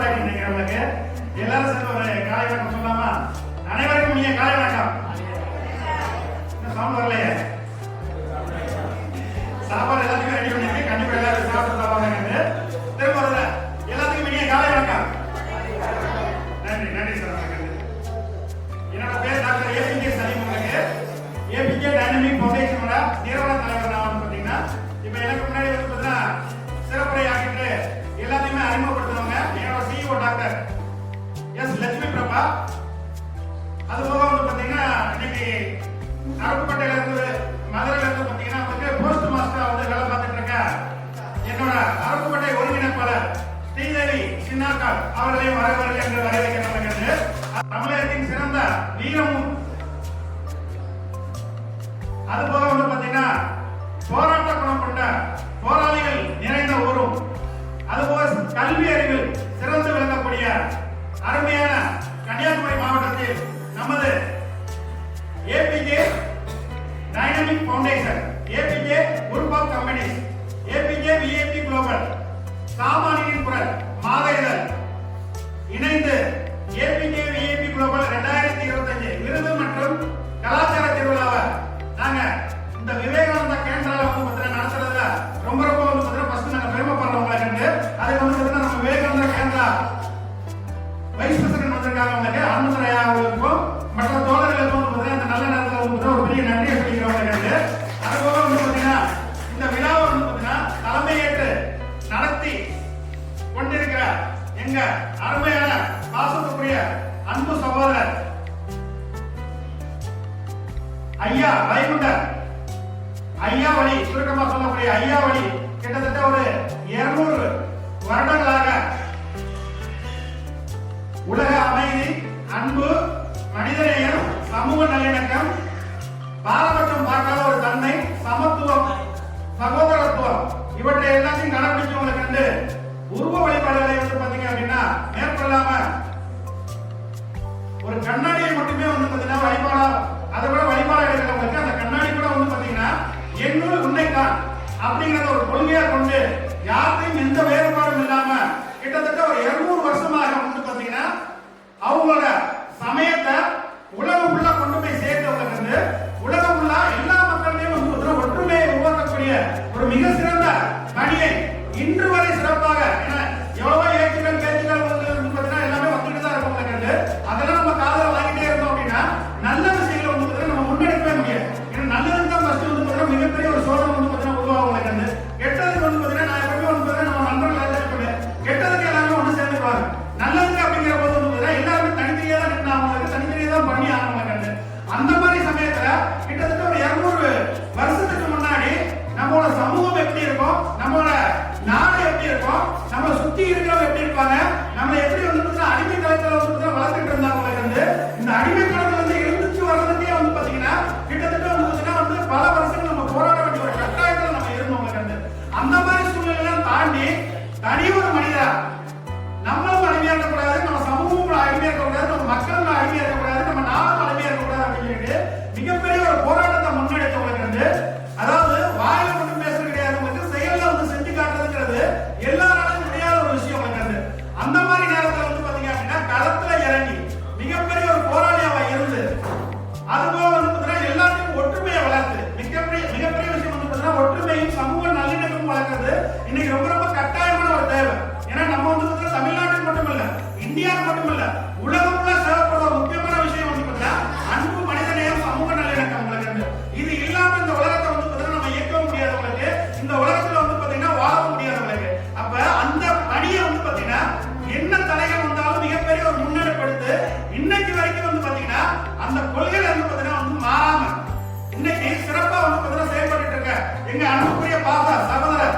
எல்லாரும் நினைக்கிறவங்களுக்கு எல்லாரும் சேர்ந்து ஒரு காலை வணக்கம் சொல்லாமா அனைவருக்கும் இனிய காலை வணக்கம். சவுண்ட் வரலையே? சாப்பாடு எல்லாத்துக்கும் ரெடி பண்ணிருக்கு கண்டிப்பா எல்லாரும் சாப்பிட்டு சாப்பாடு லட்சுமி அது போக வந்து பாத்தீங்கன்னா இன்னைக்கு அருப்புக்கோட்டையில இருந்து மதுரையில இருந்து பாத்தீங்கன்னா வந்து போஸ்ட் மாஸ்டரா வந்து வேலை பார்த்துட்டு இருக்கேன் என்னோட அருப்புக்கோட்டை ஒருங்கிணைப்பாளர் ஸ்ரீதேவி சின்னாக்கால் அவர்களையும் வரவர்கள் என்று வரவேற்கப்படுகிறது தமிழகத்தின் சிறந்த வீரமும் ஐயா அப்படிங்கறத ஒரு கொள்கையா கொண்டு யாருக்கும் எந்த வேறுபாடும் இல்லாம கிட்டத்தட்ட ஒரு இருநூறு வருஷமாக வந்து பாத்தீங்கன்னா அவங்களோட சமயத்தை நம்மளோட நாடு எப்படி இருக்கும்? நம்ம சுத்தி இருக்கிறவங்க எப்படி இருப்பாங்க? இன்னைக்கு ரொம்ப ரொம்ப கட்டாயமான ஒரு தேவை. ஏன்னா நம்ம வந்து தமிழ்நாட்டுக்கு மட்டும் இல்ல இந்தியாவுக்கு மட்டும் இல்ல உலகம்ல தேவைப்படுற முக்கியமான விஷயம் வந்து பார்த்தீங்கன்னா அன்பு மனித நேரம் சமூக நல்லிணக்கம் உங்களுக்கு இது இல்லாம இந்த உலகத்தை வந்து பார்த்தீங்கன்னா நம்ம இயக்க முடியாதவங்களுக்கு இந்த உலகத்துல வந்து பாத்தீங்கன்னா வாழ முடியாதவங்களுக்கு. அப்ப அந்த பணியை வந்து பாத்தீங்கன்னா என்ன தலைகள் வந்தாலும் மிகப்பெரிய ஒரு முன்னெடுப்படுத்து இன்னைக்கு வரைக்கும் வந்து பாத்தீங்கன்னா அந்த கொள்கையில வந்து பாத்தீங்கன்னா வந்து மாறாம இன்னைக்கு சிறப்பா வந்து பாத்தீங்கன்னா செயல்பட்டு இருக்க எங்க அன்புக்குரிய பாப்பா சகோதரர்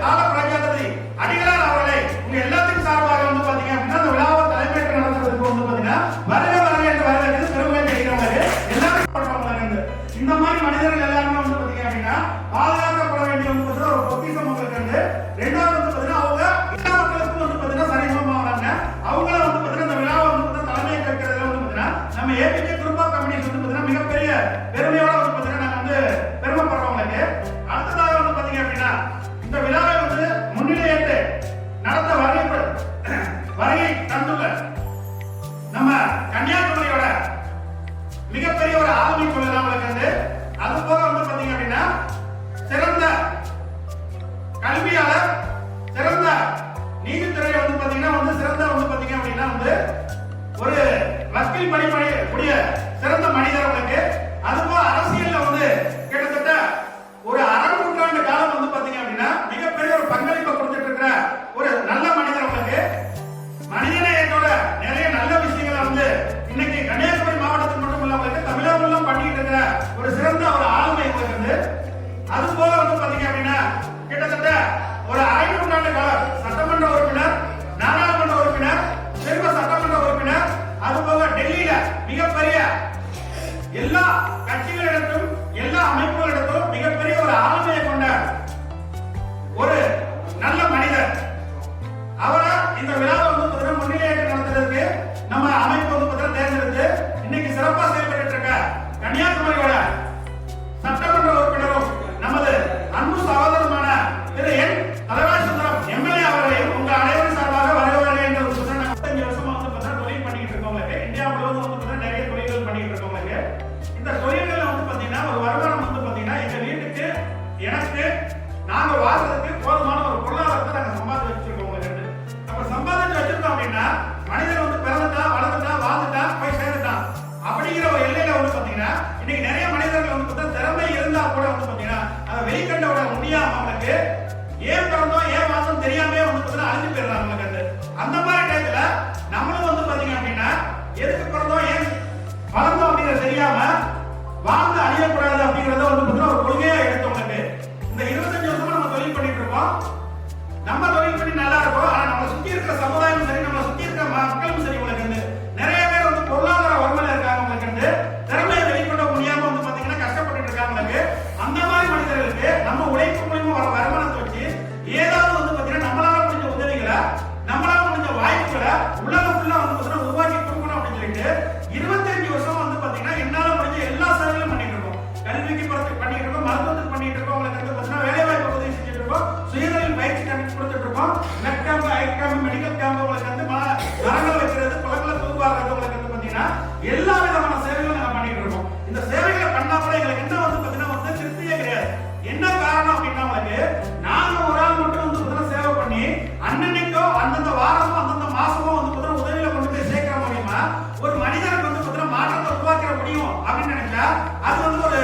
கால பிரஜாபதி அடிகளார் அவர்களே உங்க எல்லாத்துக்கும் சார்பாக வந்து பாத்தீங்க அப்படின்னா அந்த விழாவை தலைமையேற்று நடத்துறதுக்கு வந்து பாத்தீங்கன்னா வருக வருக என்று வரவேற்று பெருமை தெரிகிறவங்க எல்லாரும் பண்றவங்க இந்த மாதிரி மனிதர்கள் எல்லாருமே வந்து பாத்தீங்க அப்படின்னா பாதுகாக்கப்பட வேண்டிய ஒரு பொக்கிசம் உங்களுக்கு ரெண்டு முடியும் அப்படின்னு நினைச்சா அது வந்து ஒரு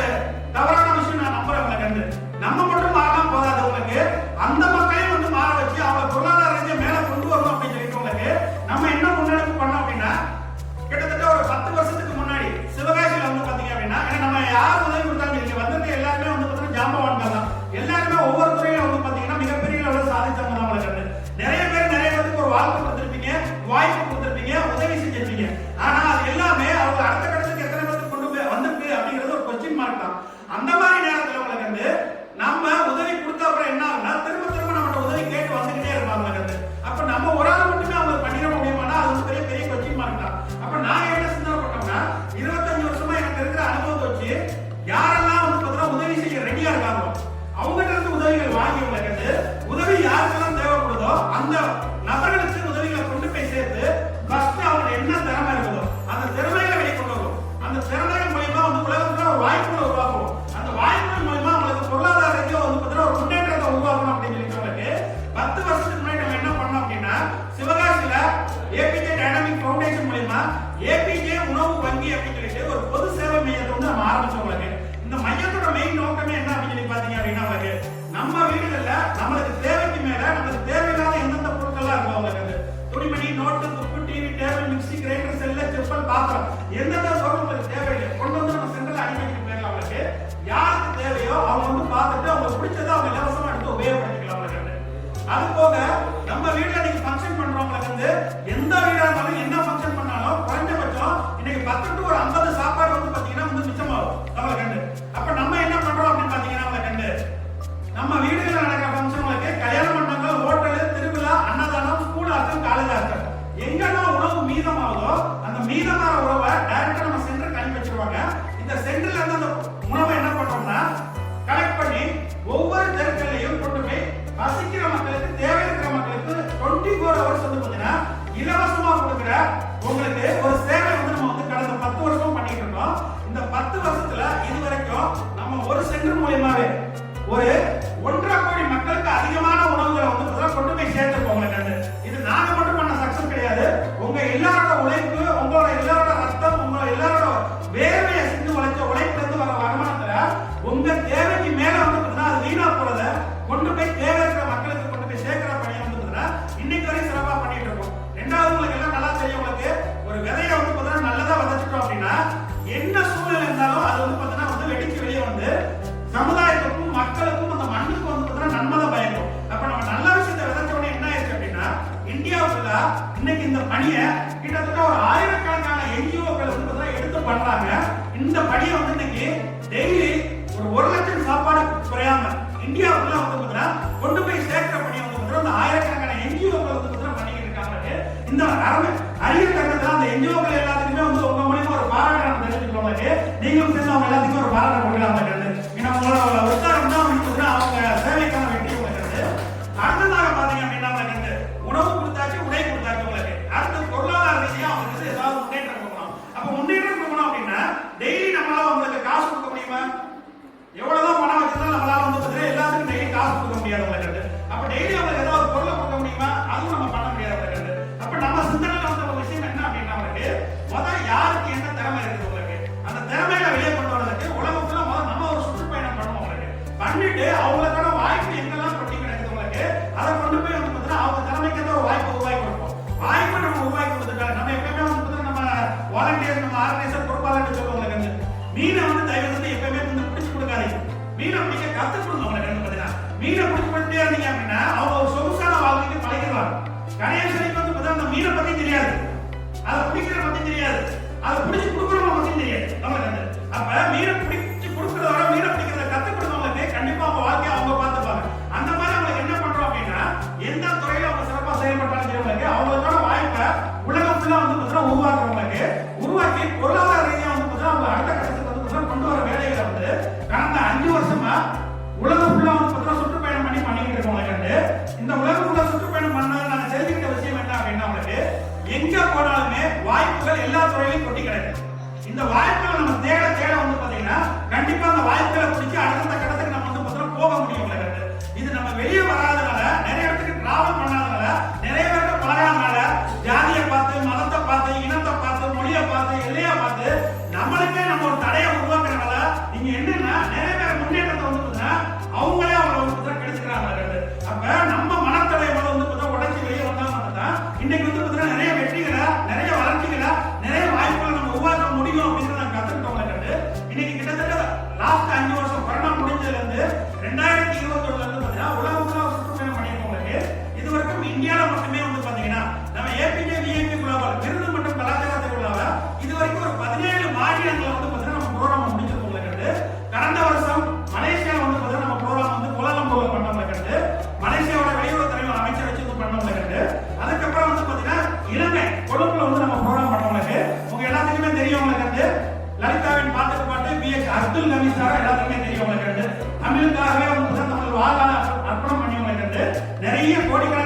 போய் யாரெல்லாம் வந்து பார்த்தீங்கன்னா உதவி செய்ய ரெடியா இருக்காங்களோ அவங்ககிட்ட இருந்து உதவிகள் வாங்கி உங்களை உதவி யாருக்கெல்லாம் தேவைப்படுதோ அந்த நபர்களுக்கு അത് இது நானும் இந்த அறிய கட்டத்தில் அந்த என்ஜிஓக்கள் எல்லாம் கணேசனுக்கு வந்து பார்த்தா அந்த மீனை பத்தி தெரியாது. அதை பிடிக்கிற பத்தி தெரியாது. அதை பிடிச்சி கொடுக்குறவங்க பத்தி தெரியாது. அப்ப மீனை பிடிக்க வாய்ப்புகள் எல்லா துறையிலும் கொட்டி கிடையாது இந்த வாய்ப்புகள் நம்ம தேட தேட வந்து பாத்தீங்கன்னா கண்டிப்பா அந்த வாய்ப்புகளை பிடிச்சி அடுத்த கட்டத்துக்கு நம்ம வந்து பார்த்தோம்னா போக முடியும் இது நம்ம வெளியே வராதனால நிறைய இடத்துக்கு டிராவல் பண்ணாதனால நிறைய பேருக்கு பழகாதனால ஜாதியை பார்த்து மதத்தை பார்த்து இனத்தை பார்த்து மொழியை பார்த்து எல்லையை பார்த்து நம்மளுக்கே நம்ம ஒரு தடையை உருவாக்குறதுனால நீங்க என்னன்னா நிறைய பேர் முன்னேற்றத்தை வந்து அவங்களே அவங்களை கிடைச்சுக்கிறாங்க அப்ப மாநிலங்களில் வந்து பார்த்தீங்கன்னா நம்ம ப்ரோக்ராம் முடிக்கிறதுல கண்டு கடந்த வருஷம் மலேசியாவில் வந்து பார்த்தீங்கன்னா நம்ம ப்ரோக்ராம் வந்து கோலாலம்பூரில் பண்ணவங்கள கண்டு மலேசியாவோட வெளியுறவு தலைவர் அமைச்சர் வச்சு இது பண்ணவங்கள கண்டு அதுக்கப்புறம் வந்து பார்த்தீங்கன்னா இலங்கை கொழும்புல வந்து நம்ம ப்ரோக்ராம் பண்ணவங்களுக்கு உங்க எல்லாத்துக்குமே தெரியவங்கள கண்டு லலிதாவின் பாட்டுக்கு பாட்டு பி. எஸ் அப்துல் நபி சார் எல்லாத்துக்குமே தெரியவங்கள கண்டு தமிழுக்காகவே வந்து நம்ம நம்மளுக்கு வாழ்வாதாரம் அர்ப்பணம் பண்ணியவங்களை கண்டு நிறைய கோடிக்கணக்கான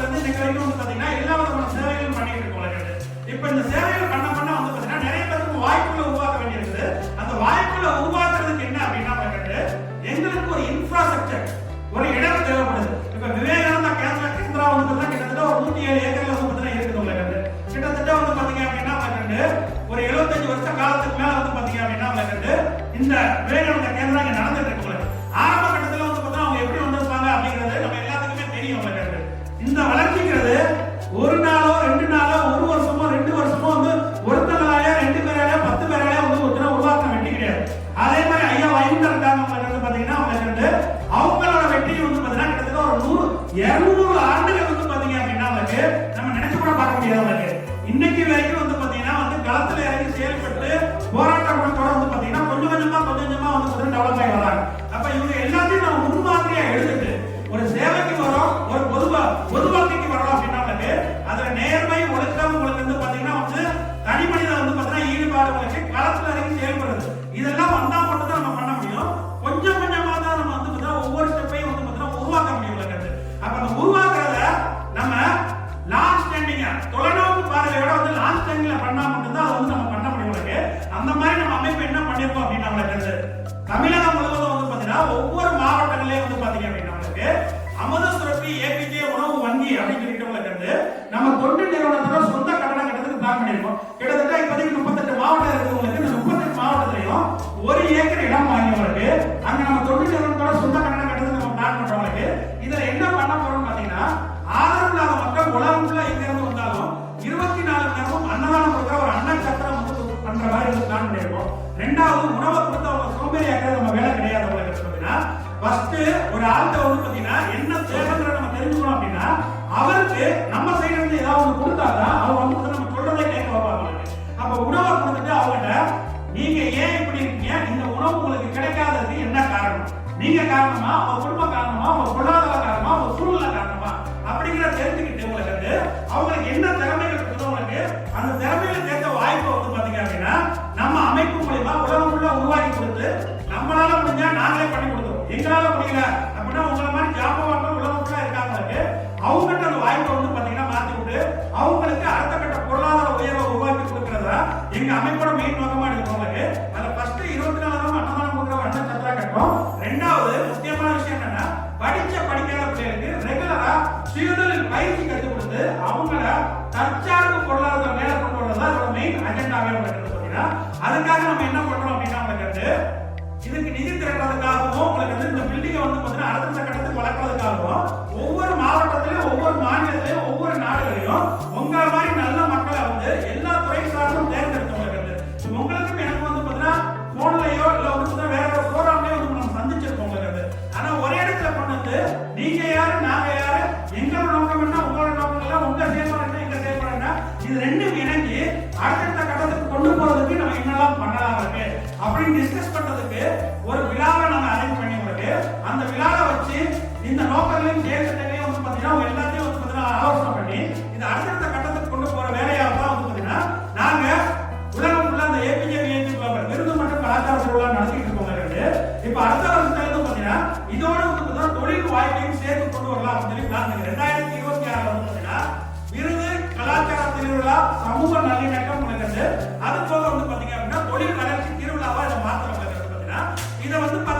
இருந்து இன்னைக்கு வந்து பாத்தீங்கன்னா எல்லா விதமான சேவைகளும் பண்ணிட்டு இருக்கோம் உலகத்தில். இப்ப இந்த சேவைகள் பண்ண பண்ண வந்து பாத்தீங்கன்னா நிறைய பேருக்கு வாய்ப்புகளை உருவாக்க வேண்டியிருக்குது. அந்த வாய்ப்புகளை உருவாக்குறதுக்கு என்ன அப்படின்னா வந்துட்டு எங்களுக்கு ஒரு இன்ஃப்ராஸ்ட்ரக்சர் ஒரு இடம் தேவைப்படுது. இப்ப விவேகானந்தா கேந்திரா கேந்திரா வந்து பாத்தீங்கன்னா கிட்டத்தட்ட ஒரு நூத்தி ஏழு ஏக்கர்ல வந்து பாத்தீங்கன்னா இருக்குது உலகத்தில். கிட்டத்தட்ட வந்து பாத்தீங்க அப்படின்னா வந்துட்டு ஒரு எழுபத்தஞ்சு வருஷ காலத்துக்கு மேல வந்து பாத்தீங்க அப்படின்னா வந்துட்டு இந்த இருக்கு. நம்ம நினைச்சு கூட பார்க்க முடியாத இருக்கு இன்னைக்கு வரைக்கும் வந்து பாத்தீங்கன்னா வந்து களத்துல இறங்கி செயல் பண்ணியிருக்கோம் கிட்டத்தட்ட இப்போதைக்கு முப்பத்தெட்டு மாவட்டம் இருக்கிறவங்களுக்கு இந்த முப்பத்தெட்டு மாவட்டத்திலையும் ஒரு ஏக்கர் இடம் வாங்கியவங்களுக்கு அங்க நம்ம தொழில் நிறுவனத்தோட சொந்த கட்டணம் கட்டணத்தை நம்ம பிளான் பண்றவங்களுக்கு இதுல என்ன பண்ண போறோம்னு பாத்தீங்கன்னா ஆதரவு இல்லாத மக்கள் உலகம் ஃபுல்லா எங்க இருந்து வந்தாலும் இருபத்தி நாலு நேரமும் அன்னதானம் கொடுக்குற ஒரு அன்ன சத்திரம் வந்து பண்ற மாதிரி வந்து பிளான் பண்ணியிருக்கோம். ரெண்டாவது உணவை கொடுத்து அவங்க சோம்பேறியாக்குறது நம்ம வேலை கிடையாது அவங்களுக்கு பார்த்தீங்கன்னா ஃபர்ஸ்ட் ஒரு ஆள்கிட்ட வந்து out of that 你知道吗？